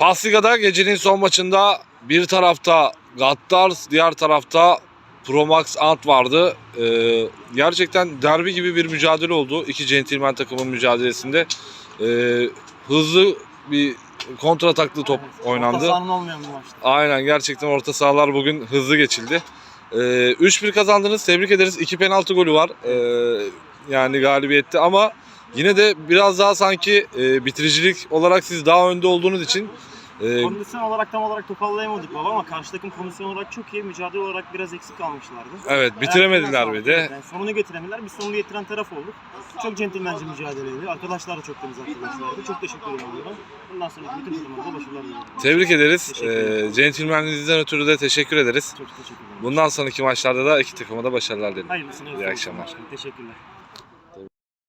Asliga'da gecenin son maçında bir tarafta Gattars, diğer tarafta Promax Ant vardı. Ee, gerçekten derbi gibi bir mücadele oldu. İki centilmen takımın mücadelesinde. Ee, hızlı bir kontrataklı top oynandı. Orta sahanın olmayan bir maçtı. Aynen gerçekten orta sahalar bugün hızlı geçildi. Ee, 3-1 kazandınız. Tebrik ederiz. 2 penaltı golü var. Ee, yani galibiyette ama yine de biraz daha sanki e, bitiricilik olarak siz daha önde olduğunuz için e, Kondisyon olarak tam olarak toparlayamadık baba ama karşı takım kondisyon olarak çok iyi, mücadele olarak biraz eksik kalmışlardı. evet bitiremediler bir de. Yani sonunu getiremediler. Biz sonunu getiren taraf olduk. Çok centilmence mücadeleydi. Arkadaşlar da çok temiz arkadaşlardı. Çok teşekkür ederim onlara. Bundan sonraki bütün takımlara başarılar diliyorum. Tebrik ederiz. Ee, centilmenliğinizden ötürü de teşekkür ederiz. Çok teşekkür ederim. Bundan sonraki maçlarda da iki takıma da başarılar dilerim. Hayırlısını. İyi akşamlar. Teşekkürler.